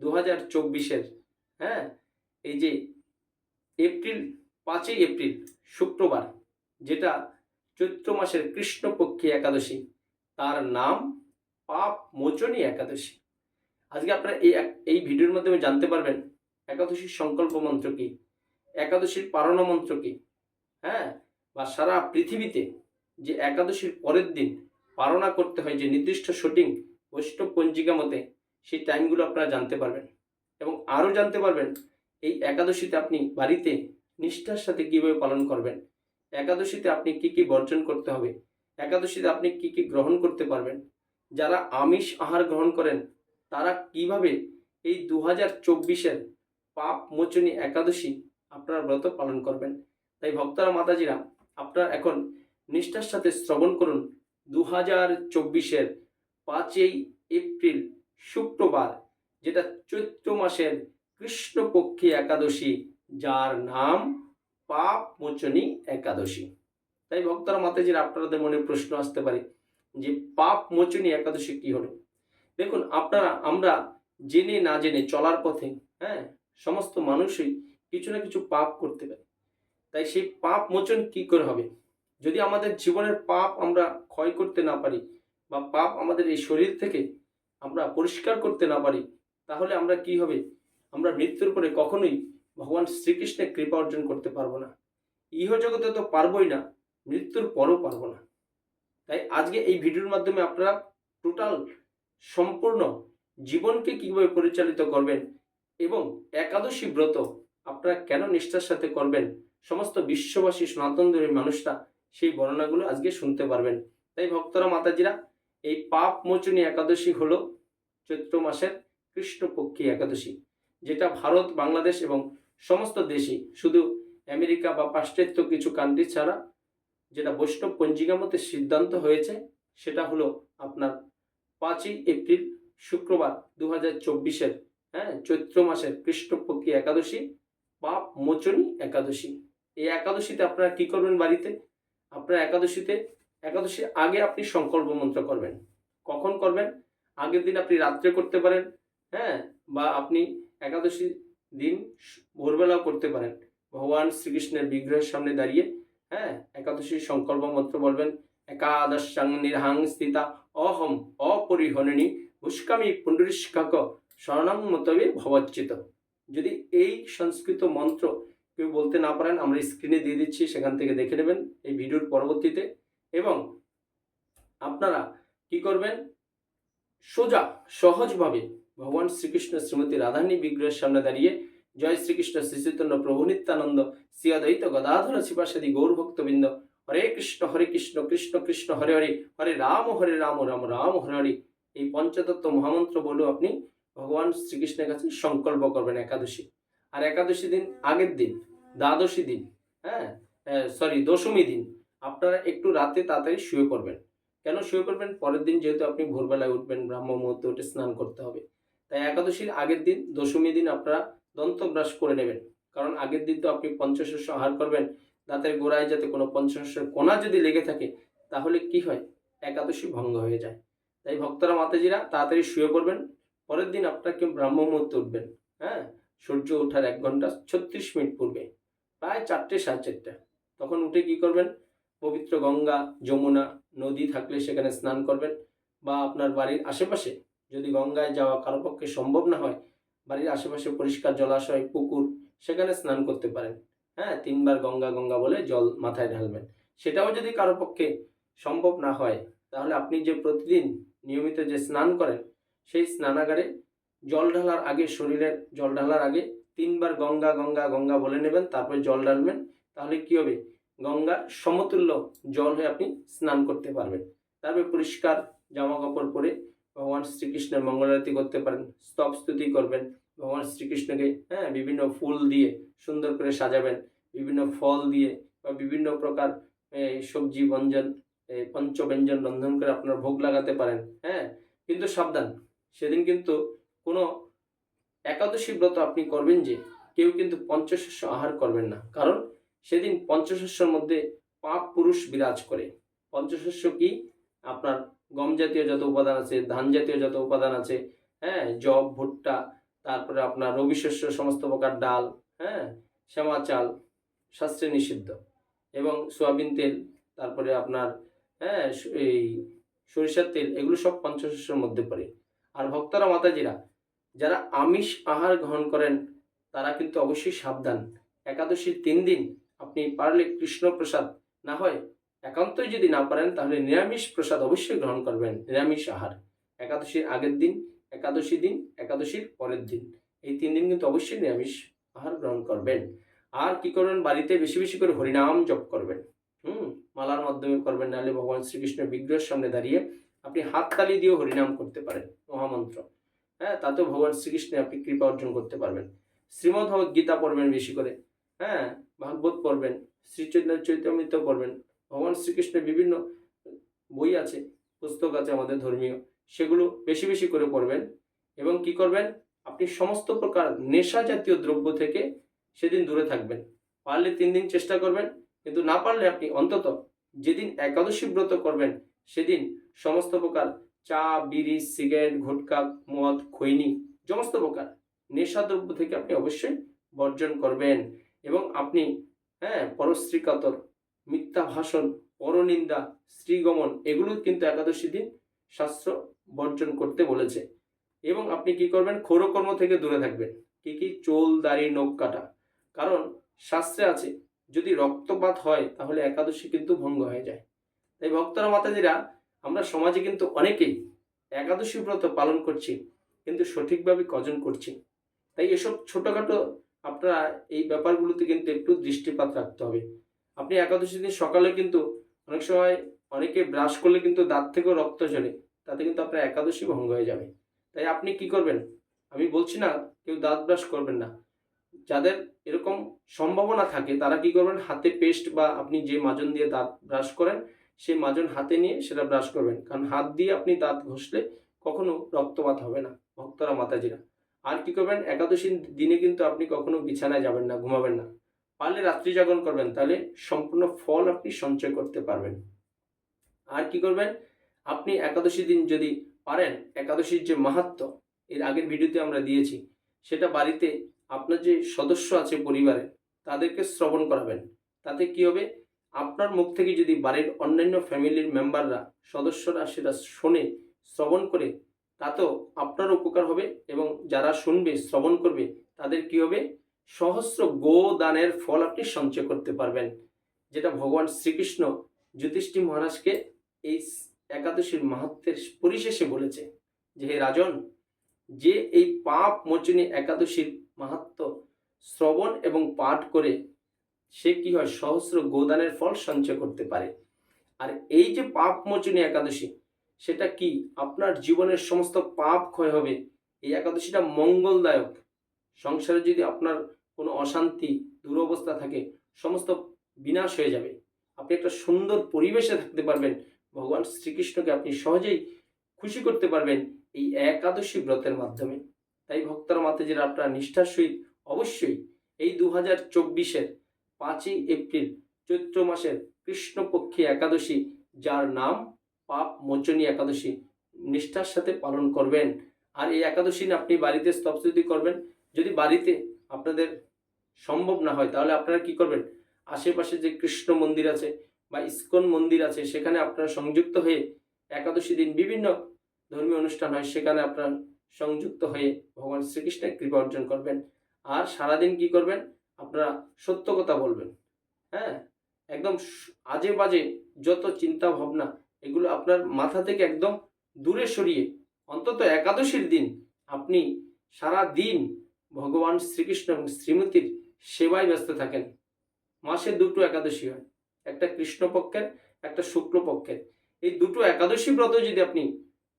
দু হাজার চব্বিশের হ্যাঁ? এই যে এপ্রিল, পাঁচই এপ্রিল, শুক্রবার, যেটা চৈত্র মাসের কৃষ্ণপক্ষী একাদশী, তার নাম পাপ মোচনী একাদশী। আজকে আপনারা এই এই ভিডিওর মাধ্যমে জানতে পারবেন একাদশীর সংকল্প মন্ত্র কি, একাদশীর পারণ মন্ত্র কি হ্যাঁ? বা সারা পৃথিবীতে যে একাদশীর পরের দিন পালনা করতে হয় যে নির্দিষ্ট শুটিং বৈষ্ণব পঞ্জিকা মতে সেই টাইমগুলো আপনারা জানতে পারবেন। এবং আরও জানতে পারবেন এই একাদশীতে আপনি বাড়িতে নিষ্ঠার সাথে কীভাবে পালন করবেন, একাদশীতে আপনি কি কি বর্জন করতে হবে, একাদশীতে আপনি কি কি গ্রহণ করতে পারবেন, যারা আমিষ আহার গ্রহণ করেন, তারা কীভাবে এই দু হাজার চব্বিশের পাপ মোচনী একাদশী আপনারা ব্রত পালন করবেন। তাই ভক্তরা, মাতাজিরা, আপনারা এখন নিষ্ঠার সাথে শ্রবণ করুন। দু হাজার চব্বিশের পাঁচই এপ্রিল শুক্রবার, যেটা চৈত্র মাসের কৃষ্ণপক্ষী একাদশী, যার নাম পাপ মোচনী একাদশী। তাই ভক্তরা, মাতাজিরা আপনাদের মনে প্রশ্ন আসতে পারে যে পাপ মোচনী একাদশী কি হলো? দেখুন, আপনারা, আমরা জেনে না জেনে চলার পথে হ্যাঁ সমস্ত মানুষই কিছু না কিছু পাপ করতে পারে। তাই সেই পাপ মোচন কি করে হবে? যদি আমাদের জীবনের পাপ আমরা ক্ষয় করতে না পারি বা পাপ আমাদের এই শরীর থেকে আমরা পরিষ্কার করতে না পারি, তাহলে আমরা কি হবে? আমরা মৃত্যুর পরে কখনোই ভগবান শ্রীকৃষ্ণের কৃপা অর্জন করতে পারব না। ইহজগতে তো পারবোই না, মৃত্যুর পরও পারব না। তাই আজকে এই ভিডিওর মাধ্যমে আপনারা টোটাল সম্পূর্ণ জীবনকে কীভাবে পরিচালিত করবেন এবং একাদশী ব্রত আপনারা কেন নিষ্ঠার সাথে করবেন, সমস্ত বিশ্ববাসী সনাতন ধর্মী মানুষরা সেই বর্ণনাগুলো আজকে শুনতে পারবেন। তাই ভক্তরা, মাতাজিরা এই পাপ মোচনী একাদশী হল চৈত্র মাসের কৃষ্ণপক্ষী একাদশী, যেটা ভারত, বাংলাদেশ এবং সমস্ত দেশে শুধু আমেরিকা বা পাশ্চাত্য কিছু কান্ট্রি ছাড়া, যেটা বৈষ্ণব পঞ্জিকা মতে সিদ্ধান্ত হয়েছে, সেটা হলো আপনার পাঁচই এপ্রিল শুক্রবার দু হাজার চব্বিশের হ্যাঁ চৈত্র মাসের কৃষ্ণপক্ষী একাদশী, পাপ মোচনী একাদশী। এই একাদশীতে আপনারা কি করবেন বাড়িতে? আপনারা একাদশীতে একাদশীর আগে আপনি সংকল্প মন্ত্র করবেন। কখন করবেন? আগের দিন আপনি রাত্রে করতে পারেন হ্যাঁ? বা আপনি একাদশী দিন ভোরবেলাও করতে পারেন। ভগবান শ্রীকৃষ্ণের বিগ্রহের সামনে দাঁড়িয়ে হ্যাঁ? একাদশীর সংকল্প মন্ত্র বলবেন, একাদশাং নিরহাং স্থিতা অহম অপরিহরণী ভুষ্কামি পুণ্ডরিষ্কাক শরণাং মতবে ভবচ্চিত যদি এই সংস্কৃত মন্ত্র কেউ বলতে না পারেন, আমরা স্ক্রিনে দিয়ে দিচ্ছি, সেখান থেকে দেখে নেবেন। এই ভিডিওর পরবর্তীতে এবং আপনারা কি করবেন? সোজা, সহজভাবে ভগবান শ্রীকৃষ্ণ শ্রীমতী রাধানী বিগ্রহের সামনে দাঁড়িয়ে জয় শ্রীকৃষ্ণ শ্রীচৈতন্য প্রভু নিত্যানন্দ, শ্রী গদাধর শিবাসাদি গৌরভক্তবৃন্দ হরে কৃষ্ণ হরে কৃষ্ণ কৃষ্ণ কৃষ্ণ, হরে হরে হরে রাম হরে রাম রাম রাম, হরে হরে। এই পঞ্চতত্ত্ব মহামন্ত্র বলেও আপনি, ভগবান শ্রীকৃষ্ণের কাছে সংকল্প করবেন একাদশী। আর একাদশী দিন আগের দিন, দ্বাদশী দিন হ্যাঁ সরি দশমী দিন। আপনারা একটু রাতে তাড়াতাড়ি শুয়ে পড়বেন। কেন শুয়ে পড়বেন? পরের দিন যেহেতু আপনি ভোরবেলায় উঠবেন, ব্রাহ্ম মুহূর্তে উঠে স্নান করতে হবে। তাই একাদশীর আগের দিন দশমী দিন আপনারা দন্তব্রাশ করে নেবেন। কারণ আগের দিন তো আপনি পঞ্চশস্য আহার করবেন, দাঁতের গোড়ায় যাতে কোনো পঞ্চশস্যের কোনা যদি লেগে থাকে, তাহলে কি হয়? একাদশী ভঙ্গ হয়ে যায়। তাই ভক্তরা, মাতাজিরা তাড়াতাড়ি শুয়ে পড়বেন। পরের দিন আপনাকে ব্রাহ্ম মুহূর্তে উঠবেন। হ্যাঁ? সূর্য ওঠার এক ঘণ্টা ছত্রিশ মিনিট পূর্বে, প্রায় চারটে সাড়ে চারটে। তখন উঠে কি করবেন? পবিত্র গঙ্গা, যমুনা নদী থাকলে সেখানে স্নান করবেন বা আপনার বাড়ির আশেপাশে যদি গঙ্গায় যাওয়া কারও পক্ষে সম্ভব না হয়, বাড়ির আশেপাশে পরিষ্কার জলাশয়, পুকুর, সেখানে স্নান করতে পারেন। হ্যাঁ তিনবার গঙ্গা গঙ্গা বলে জল মাথায় ঢালবেন। সেটাও যদি কারও পক্ষে সম্ভব না হয়, তাহলে আপনি যে প্রতিদিন নিয়মিত যে স্নান করেন, সেই স্নানাগারে জল ঢালার আগে, শরীরের জল ঢালার আগে তিনবার গঙ্গা গঙ্গা গঙ্গা বলে নেবেন, তারপরে জল ঢালবেন, তাহলে কি হবে? গঙ্গার সমতুল্য জল হয়ে আপনি স্নান করতে পারবেন। তারপরে পরিষ্কার জামা কাপড় পরে ভগবান শ্রীকৃষ্ণের মঙ্গলারতি করতে পারেন, স্তব স্তুতি করবেন, ভগবান শ্রীকৃষ্ণকে হ্যাঁ বিভিন্ন ফুল দিয়ে সুন্দর করে সাজাবেন, বিভিন্ন ফল দিয়ে বা বিভিন্ন প্রকার সবজি, ব্যঞ্জন পঞ্চব্যঞ্জন রন্ধন করে আপনার ভোগ লাগাতে পারেন হ্যাঁ কিন্তু সাবধান। সেদিন কিন্তু কোনো একাদশী ব্রত আপনি করবেন যে, কেউ কিন্তু পঞ্চশস্য আহার করবেন না। কারণ সেদিন পঞ্চশস্যর মধ্যে পাপ পুরুষ বিরাজ করে। পঞ্চশস্য কি? আপনার গম জাতীয় যত উপাদান আছে, ধান জাতীয় যত উপাদান আছে হ্যাঁ জব ভুট্টা, তারপরে আপনার রবি শস্য সমস্ত প্রকার ডাল হ্যাঁ শ্যামা চাল, শাস্ত্রে নিষিদ্ধ। এবং সোয়াবিন তেল, তারপরে আপনার হ্যাঁ এই সরিষার তেল, এগুলো সব পঞ্চশস্যের মধ্যে পড়ে। আর ভক্তরা, মাতাজিরা, যারা আমিষ আহার গ্রহণ করেন, তারা কিন্তু অবশ্যই সাবধান। একাদশীর তিন দিন আপনি পারলে কৃষ্ণ প্রসাদ না হয়, একান্তই যদি না পারেন, তাহলে নিরামিষ প্রসাদ অবশ্যই গ্রহণ করবেন, নিরামিষ আহার। একাদশীর আগের দিন, একাদশী দিন, একাদশীর পরের দিন, এই তিন দিন কিন্তু অবশ্যই নিরামিষ আহার গ্রহণ করবেন। আর কি করবেন, বাড়িতে বেশি বেশি করে হরিনাম জপ করবেন। হুম, মালার মাধ্যমে করবেন, নাহলে ভগবান শ্রীকৃষ্ণের বিগ্রহের সামনে দাঁড়িয়ে আপনি হাততালি দিয়েও হরিনাম করতে পারেন, মহামন্ত্র। হ্যাঁ তাতেও ভগবান শ্রীকৃষ্ণে আপনি কৃপা অর্জন করতে পারবেন। শ্রীমদ্ ভগবত গীতা পড়বেন বেশি করে। হ্যাঁ ভাগবত পড়বেন, শ্রীচৈতন্য চৈতন্যিত পড়বেন, ভগবান শ্রীকৃষ্ণের বিভিন্ন বই আছে, পুস্তক আছে আমাদের ধর্মীয়, সেগুলো বেশি বেশি করে পড়বেন এবং কি করবেন? আপনি সমস্ত প্রকার নেশা জাতীয় দ্রব্য থেকে সেদিন দূরে থাকবেন। পারলে তিন দিন চেষ্টা করবেন, কিন্তু না পারলে আপনি অন্তত যেদিন একাদশী ব্রত করবেন, সেদিন সমস্ত প্রকার চা, বিড়ি, সিগারেট ঘুটকা মদ, খৈনি, সমস্ত প্রকার নেশাদ্রব্য থেকে আপনি অবশ্যই বর্জন করবেন। এবং আপনি হ্যাঁ পরশ্রী কাতর মিথ্যা ভাষণ, পরনিন্দা, শ্রীগমন, এগুলো কিন্তু একাদশী দিন শাস্ত্র বর্জন করতে বলেছে। এবং আপনি কি করবেন? ক্ষৌরকর্ম থেকে দূরে থাকবেন। কি কি? চোল, দাড়ি, নখ কাটা। কারণ শাস্ত্রে আছে, যদি রক্তপাত হয়, তাহলে একাদশী কিন্তু ভঙ্গ হয়ে যায়। তাই ভক্তরা, মাতাজিরা, আমরা সমাজে কিন্তু অনেকেই একাদশী ব্রত পালন করছি, কিন্তু সঠিকভাবে কজন করছি? তাই এসব ছোটোখাটো আপনারা এই ব্যাপারগুলোতে কিন্তু একটু দৃষ্টিপাত রাখতে হবে। আপনি একাদশী দিন সকালে কিন্তু অনেক সময় অনেকে ব্রাশ করলে কিন্তু দাঁত থেকেও রক্ত ঝরে, তাতে কিন্তু আপনার একাদশী ভঙ্গ হয়ে যাবে। তাই আপনি কি করবেন? আমি বলছি না, কেউ দাঁত ব্রাশ করবেন না। যাদের এরকম সম্ভাবনা থাকে, তারা কি করবেন? হাতে পেস্ট বা আপনি যে মাজন দিয়ে দাঁত ব্রাশ করেন, সেই মাজন হাতে নিয়ে সেটা ব্রাশ করবেন। কারণ হাত দিয়ে আপনি দাঁত ঘষলে কখনো রক্তপাত হবে না, ভক্তরা মাতাজিরা। আর কি করবেন একাদশী দিনে কিন্তু আপনি কখনো বিছানায় যাবেন না, ঘুমাবেন না। পারলে রাত্রি জাগরণ করবেন, তাহলে সম্পূর্ণ ফল আপনি সঞ্চয় করতে পারবেন। আর কি করবেন? আপনি একাদশী দিন যদি পারেন, একাদশীর যে মাহাত্ম এর আগের ভিডিওতে আমরা দিয়েছি, সেটা বাড়িতে আপনার যে সদস্য আছে পরিবারে, তাদেরকে শ্রবণ করাবেন। তাতে কি হবে? আপনার মুখ থেকে যদি বাড়ির অন্যান্য ফ্যামিলির মেম্বাররা সদস্যরা সেটা শোনে, শ্রবণ করে তাতেও আপনার উপকার হবে এবং যারা শুনবে, শ্রবণ করবে, তাদের কি হবে? সহস্র গো দানের ফল আপনি সঞ্চয় করতে পারবেন। যেটা ভগবান শ্রীকৃষ্ণ যুধিষ্ঠির মহারাজকে এই একাদশীর মাহাত্মের পরিশেষে বলেছে যে, হে রাজন, যে এই পাপ মোচনী একাদশীর মাহাত্ম শ্রবণ এবং পাঠ করে সে কি হয়? সহস্র গোদানের ফল সঞ্চয় করতে পারে। আর এই যে পাপ মোচনী একাদশী সেটা কি? আপনার জীবনের সমস্ত পাপ ক্ষয় হবে। এই একাদশীটা মঙ্গলদায়ক। সংসারে যদি আপনার কোনো অশান্তি, দুরবস্থা থাকে, সমস্ত বিনাশ হয়ে যাবে। আপনি একটা সুন্দর পরিবেশে থাকতে পারবেন। ভগবান শ্রীকৃষ্ণকে আপনি সহজেই খুশি করতে পারবেন এই একাদশী ব্রতের মাধ্যমে। তাই ভক্তরা মাতাজিরা আপনার নিষ্ঠার সহিত অবশ্যই এই দু হাজার চব্বিশের পাঁচই এপ্রিল চৈত্র মাসের কৃষ্ণপক্ষী একাদশী, যার নাম পাপ মোচনী একাদশী। নিষ্ঠার সাথে পালন করবেন। আর এই একাদশী আপনি বাড়িতে স্তবস্তুতি করবেন। যদি বাড়িতে আপনাদের সম্ভব না হয়, তাহলে আপনারা কি করবেন? আশেপাশে যে কৃষ্ণ মন্দির আছে বা ইস্কন মন্দির আছে, সেখানে আপনারা সংযুক্ত হয়ে একাদশী দিন বিভিন্ন ধর্মীয় অনুষ্ঠান হয়, সেখানে আপনারা সংযুক্ত হয়ে ভগবান শ্রীকৃষ্ণের কৃপা অর্জন করবেন। আর সারাদিন কি করবেন? আপনারা সত্য কথা বলবেন। হ্যাঁ? একদম আজে বাজে যত চিন্তা ভাবনা এগুলো আপনার মাথা থেকে একদম দূরে সরিয়ে, অন্তত একাদশীর দিন আপনি সারা দিন ভগবান শ্রীকৃষ্ণ এবং শ্রীমতীর সেবায় ব্যস্ত থাকেন। মাসে দুটো একাদশী হয়, একটা কৃষ্ণপক্ষের, একটা শুক্লপক্ষের। এই দুটো একাদশী ব্রত যদি আপনি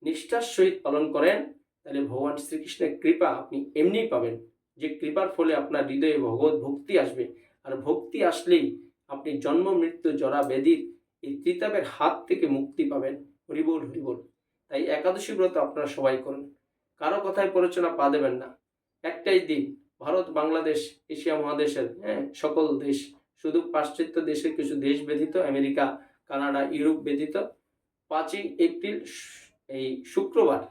নিষ্ঠার সহিত পালন করেন, তাহলে ভগবান শ্রীকৃষ্ণের কৃপা আপনি এমনিই পাবেন, যে কৃপার ফলে আপনার হৃদয়ে ভগবত ভক্তি আসবে। আর ভক্তি আসলেই আপনি জন্ম, মৃত্যু, জরা ব্যাধির এই ত্রিতাপের হাত থেকে মুক্তি পাবেন। হরিবোল হরিবোল তাই একাদশী ব্রত আপনারা সবাই করুন। কারও কথায় প্ররোচনা পা দেবেন না। একটাই দিন, ভারত, বাংলাদেশ, এশিয়া মহাদেশের হ্যাঁ সকল দেশ, শুধু পাশ্চাত্য দেশের কিছু দেশ ব্যতীত, আমেরিকা, কানাডা, ইউরোপ ব্যতীত, পাঁচই এপ্রিল এই শুক্রবার,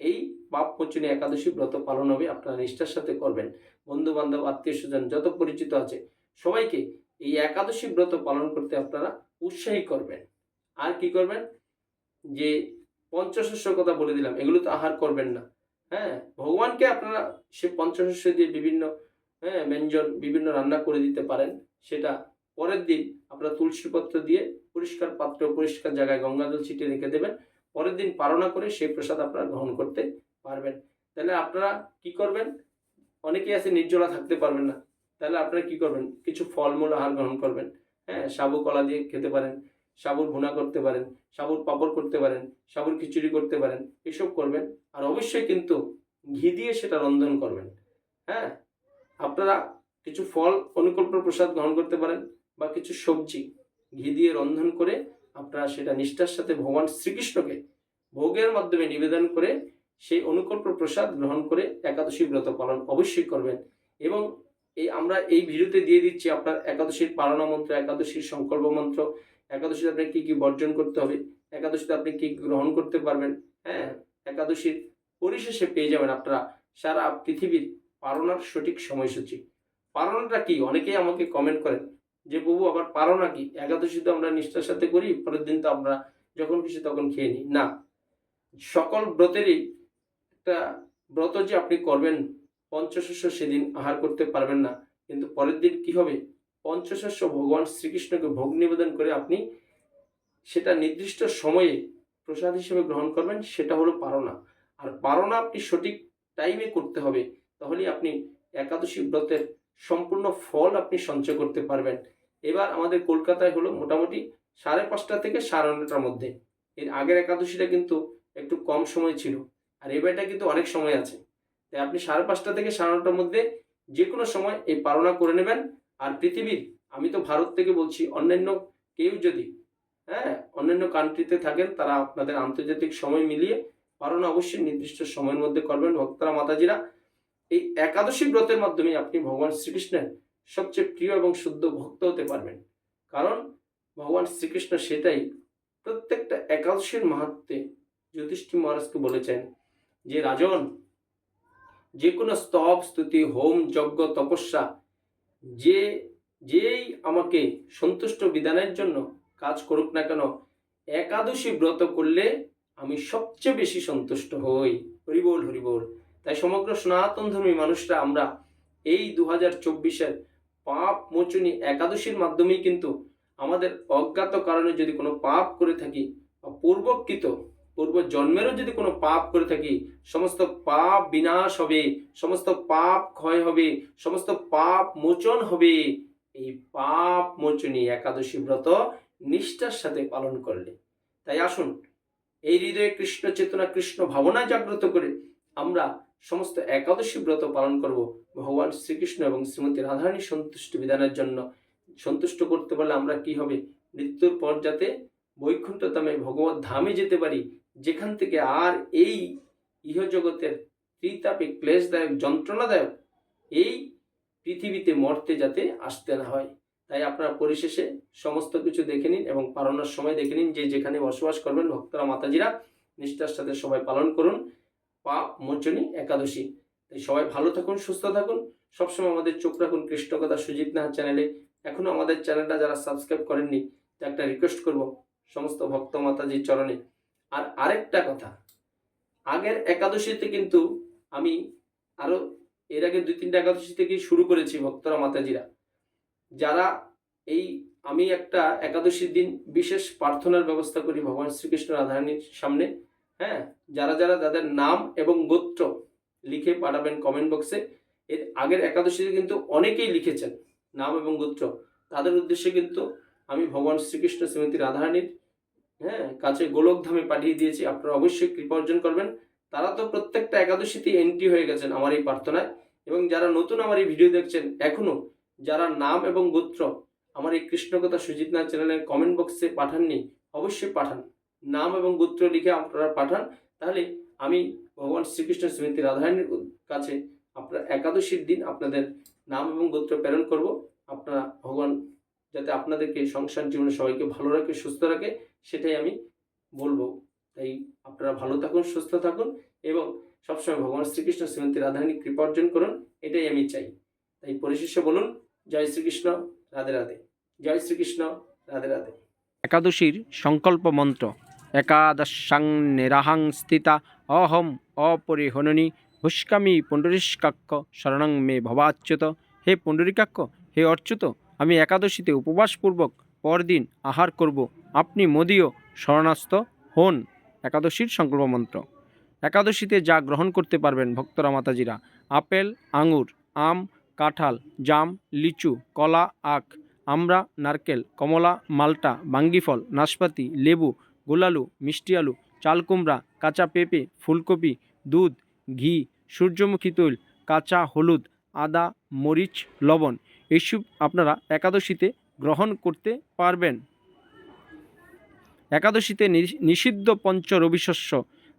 এই পাপ মোচনী একাদশী ব্রত পালন হবে। আপনারা নিষ্ঠার সাথে করবেন। বন্ধু বান্ধব আত্মীয় স্বজন যত পরিচিত আছে, সবাইকে এই একাদশী ব্রত পালন করতে আপনারা উৎসাহী করবেন। আর কি করবেন? যে পঞ্চশস্যর কথা বলে দিলাম, এগুলো তো আহার করবেন না। হ্যাঁ ভগবানকে আপনারা সে পঞ্চশস্য দিয়ে বিভিন্ন হ্যাঁ ব্যঞ্জন, বিভিন্ন রান্না করে দিতে পারেন। সেটা পরের দিন আপনারা তুলসী পত্র দিয়ে পরিষ্কার পাত্র, পরিষ্কার জায়গায় গঙ্গা গঙ্গাজল ছিটিয়ে রেখে দেবেন। পরের দিন পারণা করে সেই প্রসাদ আপনারা গ্রহণ করতে পারবেন। তাহলে আপনারা কি করবেন? অনেকেই আছে নির্জলা থাকতে পারবেন না। তাহলে আপনারা কি করবেন? কিছু ফলমূল আহার গ্রহণ করবেন। হ্যাঁ সাবু কলা দিয়ে খেতে পারেন, সাবুর ভুনা করতে পারেন, সাবুর পাপড় করতে পারেন, সাবুর খিচুড়ি করতে পারেন, এসব করবেন। আর অবশ্যই কিন্তু ঘি দিয়ে সেটা রন্ধন করবেন। হ্যাঁ আপনারা কিছু ফল অনুকল্প প্রসাদ গ্রহণ করতে পারেন বা কিছু সবজি ঘি দিয়ে রন্ধন করে আপনারা সেটা নিষ্ঠার সাথে ভগবান শ্রীকৃষ্ণকে ভোগের মাধ্যমে নিবেদন করে সেই অনুকল্প প্রসাদ গ্রহণ করে একাদশী ব্রত পালন অবশ্যই করবেন এবং এই আমরা এই ভিডিওতে দিয়ে দিচ্ছি আপনার একাদশীর পালনা মন্ত্র, একাদশীর সংকল্প মন্ত্র, একাদশীতে আপনি কি কি বর্জন করতে হবে, একাদশীতে আপনি কি গ্রহণ করতে পারবেন হ্যাঁ? একাদশীর পরিশেষে পেয়ে যাবেন আপনারা সারা পৃথিবীর পালনার সঠিক সময়সূচি। পালনটা কি? অনেকেই আমাকে কমেন্ট করেন যে প্রভু আবার পালনা কি? একাদশী তো আমরা নিষ্ঠার সাথে করি, পরের দিন তো আমরা যখন খুশি তখন খেয়ে নিই। না, সকল ব্রতেরই একটা ব্রত যে আপনি করবেন পঞ্চশস্য সেদিন আহার করতে পারবেন না। কিন্তু পরের দিন কি হবে? পঞ্চশস্য ভগবান শ্রীকৃষ্ণকে ভোগ নিবেদন করে আপনি সেটা নির্দিষ্ট সময়ে প্রসাদ হিসেবে গ্রহণ করবেন, সেটা হলো পারণা আর পারণা আপনি সঠিক টাইমে করতে হবে, তাহলেই আপনি একাদশী ব্রতের সম্পূর্ণ ফল আপনি সঞ্চয় করতে পারবেন। এবার আমাদের কলকাতায় হলো মোটামুটি সাড়ে পাঁচটা থেকে সাড়ে নটার মধ্যে। এর আগের একাদশীটা কিন্তু একটু কম সময় ছিল। আর এবারটা কিন্তু অনেক সময় আছে। তাই আপনি সাড়ে পাঁচটা থেকে সাড়ে নটার মধ্যে যে কোনো সময় এই পালনা করে নেবেন। আর পৃথিবীর, আমি তো ভারত থেকে বলছি, অন্যান্য কেউ যদি হ্যাঁ অন্যান্য কান্ট্রিতে থাকেন, তারা আপনাদের আন্তর্জাতিক সময় মিলিয়ে পালন অবশ্যই নির্দিষ্ট সময়ের মধ্যে করবেন। ভক্তরা, মাতাজিরা, এই একাদশী ব্রতের মাধ্যমে আপনি ভগবান শ্রীকৃষ্ণের সবচেয়ে প্রিয় এবং শুদ্ধ ভক্ত হতে পারবেন। কারণ ভগবান শ্রীকৃষ্ণ সেটাই প্রত্যেকটা একাদশীর মাহাত্মে যুধিষ্ঠির মহারাজকে বলেছেন যে, রাজন যে কোনো স্তব, স্তুতি, হোম, যজ্ঞ, তপস্যা, যে, যেই আমাকে সন্তুষ্ট বিধানের জন্য কাজ করুক না কেন, একাদশী ব্রত করলে আমি সবচেয়ে বেশি সন্তুষ্ট হই। হরিবোল হরিবোল। তাই সমগ্র সনাতন ধর্মী মানুষরা আমরা এই দু হাজার চব্বিশের পাপ মোচনী একাদশীর মাধ্যমেই কিন্তু আমাদের অজ্ঞাত কারণে যদি কোনো পাপ করে থাকি বা পূর্বকৃত পূর্ব জন্মেরও যদি কোনো পাপ করে থাকি, সমস্ত পাপ বিনাশ হবে, সমস্ত পাপ ক্ষয় হবে, সমস্ত পাপ মোচন হবে, এই পাপ মোচনী একাদশী ব্রত নিষ্ঠার সাথে পালন করলে। তাই আসুন, এই হৃদয়ে কৃষ্ণ চেতনা, কৃষ্ণ ভাবনা জাগ্রত করে আমরা সমস্ত একাদশী ব্রত পালন করব। ভগবান শ্রীকৃষ্ণ এবং শ্রীমতী রাধারানী সন্তুষ্ট বিধানের জন্য সন্তুষ্ট করতে পারলে আমরা কি হবে? মৃত্যুর পর যাতে বৈকুণ্ঠতমে ভগবত ধামে যেতে পারি যেখান থেকে আর এই ইহজগতের ত্রিতাপে ক্লেশদায়ক, যন্ত্রণাদায়ক এই পৃথিবীতে মরতে যাতে আসতে না হয়। তাই আপনারা পরিশেষে সমস্ত কিছু দেখে নিন এবং পালনের সময় দেখে নিন যে যেখানে বসবাস করবেন ভক্তরা, মাতাজিরা, নিষ্ঠার সাথে সবাই পালন করুন। পাপ মোচনী একাদশী। তাই সবাই ভালো থাকুন, সুস্থ থাকুন। সবসময় আমাদের চোখ রাখুন কৃষ্ণকথা সুজিত নাহার চ্যানেলে। এখনও আমাদের চ্যানেলটা যারা সাবস্ক্রাইব করেননি একটা রিকোয়েস্ট করব সমস্ত ভক্ত, মাতাজির চরণে। আর আরেকটা কথা, আগের একাদশীতে কিন্তু আমি আরও এর আগে দুই তিনটা একাদশী থেকেই শুরু করেছি ভক্তরা, মাতাজিরা। যারা এই আমি একটা একাদশীর দিন বিশেষ প্রার্থনার ব্যবস্থা করি ভগবান শ্রীকৃষ্ণ রাধারানীর সামনে হ্যাঁ? যারা যারা যাদের নাম এবং গোত্র লিখে পাঠাবেন কমেন্ট বক্সে এর আগের একাদশীতে কিন্তু অনেকেই লিখেছেন নাম এবং গোত্র। তাদের উদ্দেশ্যে কিন্তু আমি ভগবান শ্রীকৃষ্ণ শ্রীমতী রাধারানীর হ্যাঁ কাছে গোলকধামে পাঠিয়ে দিয়েছি, আপনারা অবশ্যই কৃপা অর্জন করবেন। তারা তো প্রত্যেকটা একাদশীতে এন্ট্রি হয়ে গেছেন আমার এই প্রার্থনায় এবং যারা নতুন আমার এই ভিডিও দেখছেন এখনও, যারা নাম এবং গোত্র আমার এই কৃষ্ণকথা সুজিত নাথ চ্যানেলের কমেন্ট বক্সে পাঠাননি, অবশ্যই পাঠান। নাম এবং গোত্র লিখে আপনারা পাঠান, তাহলে আমি ভগবান শ্রীকৃষ্ণ শ্রীমতী রাধারানীর কাছে আপনার একাদশীর দিন আপনাদের নাম এবং গোত্র প্রেরণ করব। আপনারা ভগবান যাতে আপনাদেরকে সংসার জীবনে সবাইকে ভালো রাখে, সুস্থ রাখে, সেটাই আমি বলব। তাই আপনারা ভালো থাকুন, সুস্থ থাকুন এবং সবসময় ভগবান শ্রীকৃষ্ণ শ্রীমতী রাধারানী কৃপা অর্জন করুন, এটাই আমি চাই। তাই পরিশেষে বলুন, জয় শ্রীকৃষ্ণ, রাধে রাধে। জয় শ্রীকৃষ্ণ, রাধে রাধে। একাদশীর সংকল্প মন্ত্র, একাদশাং নিরাহাং স্থিতা, অহম অপরিহননী, ভুষ্কামি পুণ্ডরীকাক্ষ, শরণং মে ভবাচ্যুত। হে পুণ্ডরীকাক্ষ, হে অচ্যুত আমি একাদশীতে উপবাসপূর্বক পরদিন আহার করব। আপনি মোদীয় শরণাস্ত হন। একাদশীর সংকল্প মন্ত্র। একাদশীতে যা গ্রহণ করতে পারবেন ভক্তরা মাতাজিরা, আপেল, আঙুর, আম, কাঁঠাল, জাম, লিচু, কলা, আখ আমরা নারকেল, কমলা, মাল্টা, বাঙ্গিফল, নাশপাতি, লেবু, গোলালু, মিষ্টি আলু, চালকুমড়া, কাঁচা পেঁপে, ফুলকপি, দুধ, ঘি, সূর্যমুখী তৈল, কাঁচা হলুদ আদা, মরিচ, লবণ এইসব আপনারা একাদশীতে গ্রহণ করতে পারবেন। একাদশীতে নিষিদ্ধ পঞ্চ রবিশস্য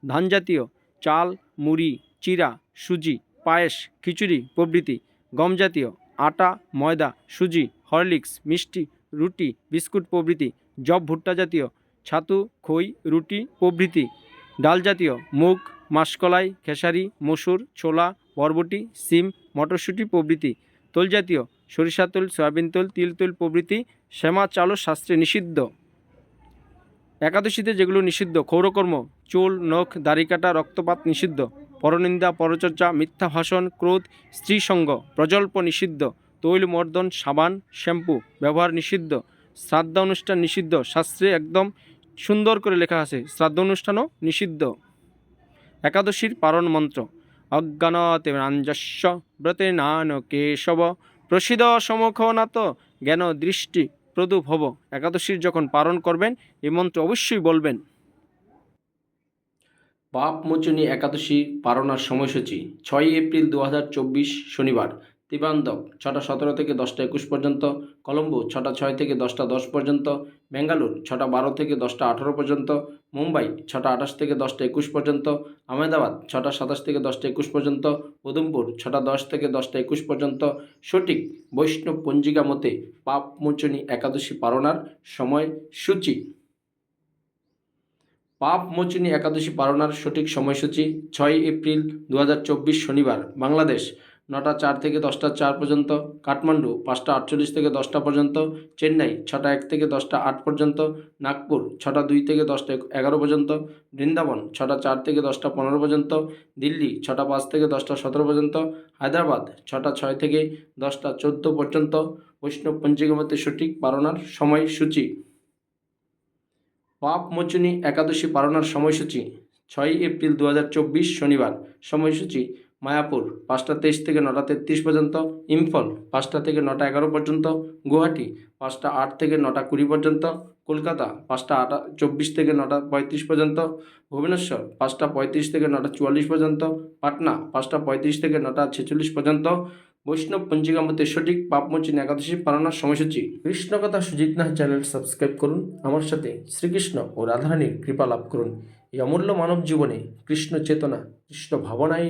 ধানজাতীয় চাল, মুড়ি, চিরা, সুজি, পায়েস, খিচুড়ি প্রভৃতি, গমজাতীয় আটা, ময়দা, সুজি, হরলিক্স, মিষ্টি, রুটি, বিস্কুট প্রভৃতি জব ভুট্টা জাতীয় ছাতু, খই, রুটি প্রভৃতি, ডাল জাতীয় মুগ, মাসকলাই, খেসারি, মসুর, ছোলা, বরবটি, সিম মটরশুঁটি প্রভৃতি, তৈল জাতীয়, সরিষা তেল, সয়াবিন তেল, তিল তেল প্রভৃতি, শ্যামা, চালও শাস্ত্রে নিষিদ্ধ। একাদশীতে যেগুলো নিষিদ্ধ, ক্ষৌরকর্ম, চুল, নখ, দাড়ি কাটা, রক্তপাত নিষিদ্ধ, পরনিন্দা, পরচর্চা, মিথ্যা ভাষণ, ক্রোধ স্ত্রীসঙ্গ প্রজল্প নিষিদ্ধ, তৈল মর্দন, সাবান, শ্যাম্পু ব্যবহার নিষিদ্ধ, শ্রাদ্ধ অনুষ্ঠান নিষিদ্ধ, শাস্ত্রে একদম সুন্দর করে লেখা আছে, শ্রাদ্ধ অনুষ্ঠানও নিষিদ্ধ। একাদশীর পারণ মন্ত্র। অজ্ঞানতে রাঞ্জস্য ব্রতে নান কেশব প্রসিদ্ধ সমখনাত জ্ঞান দৃষ্টি প্রদুপ হব একাদশীর যখন পালন করবেন, এই মন্ত্র অবশ্যই বলবেন। পাপ মোচনী একাদশী পারণার সময়সূচি, ছয় এপ্রিল দু হাজার চব্বিশ শনিবার। ত্রিবান্ধব, ছটা সতেরো থেকে দশটা একুশ পর্যন্ত। কলম্বো, ছটা ছয় থেকে দশটা দশ পর্যন্ত। বেঙ্গালুর, ছটা বারো থেকে দশটা আঠারো পর্যন্ত। মুম্বাই, ছটা আঠাশ থেকে দশটা একুশ পর্যন্ত। আহমেদাবাদ, ছটা সাতাশ থেকে দশটা একুশ পর্যন্ত। উধমপুর, ছটা দশ থেকে দশটা একুশ পর্যন্ত। সঠিক বৈষ্ণব পঞ্জিকা মতে পাপ মোচনী একাদশী পালনার সময় সূচি। পাপ মোচনী একাদশী পালনার সঠিক সময়সূচি ছয় এপ্রিল দু হাজার চব্বিশ শনিবার, বাংলাদেশ। নটা চার থেকে দশটা চার পর্যন্ত, কাঠমান্ডু পাঁচটা আটচল্লিশ থেকে দশটা পর্যন্ত, চেন্নাই ছটা এক থেকে দশটা আট পর্যন্ত, নাগপুর ছটা দুই থেকে দশটা এগারো পর্যন্ত, বৃন্দাবন ছটা চার থেকে দশটা পনেরো পর্যন্ত, দিল্লি ছটা পাঁচ থেকে দশটা সতেরো পর্যন্ত, হায়দ্রাবাদ ছটা ছয় থেকে দশটা চোদ্দ পর্যন্ত, বৈষ্ণব পঞ্জিকমতে সঠিক পালনার সময়সূচি। পাপ মোচনী একাদশী পালনার সময়সূচি ছয় এপ্রিল দু হাজার চব্বিশ শনিবার, সময়সূচি মায়াপুর পাঁচটা তেইশ থেকে নটা তেত্রিশ পর্যন্ত, ইম্ফল পাঁচটা থেকে নটা এগারো পর্যন্ত, গুয়াহাটি পাঁচটা আট থেকে নটা কুড়ি পর্যন্ত, কলকাতা পাঁচটা আটা, চব্বিশ থেকে নটা পঁয়ত্রিশ পর্যন্ত, ভুবনেশ্বর পাঁচটা পঁয়ত্রিশ থেকে নটা চুয়াল্লিশ পর্যন্ত, পাটনা পাঁচটা পঁয়ত্রিশ থেকে নটা ছেচল্লিশ পর্যন্ত, বৈষ্ণব পঞ্জিকা মতে সঠিক পাপমোচন একাদশী পালনার সময়সূচি। কৃষ্ণকথা সুজিত নাথ চ্যানেল সাবস্ক্রাইব করুন, আমার সাথে শ্রীকৃষ্ণ ও রাধারানীর কৃপা লাভ করুন। এই অমূল্য মানব জীবনে কৃষ্ণ চেতনা, কৃষ্ণ ভাবনায়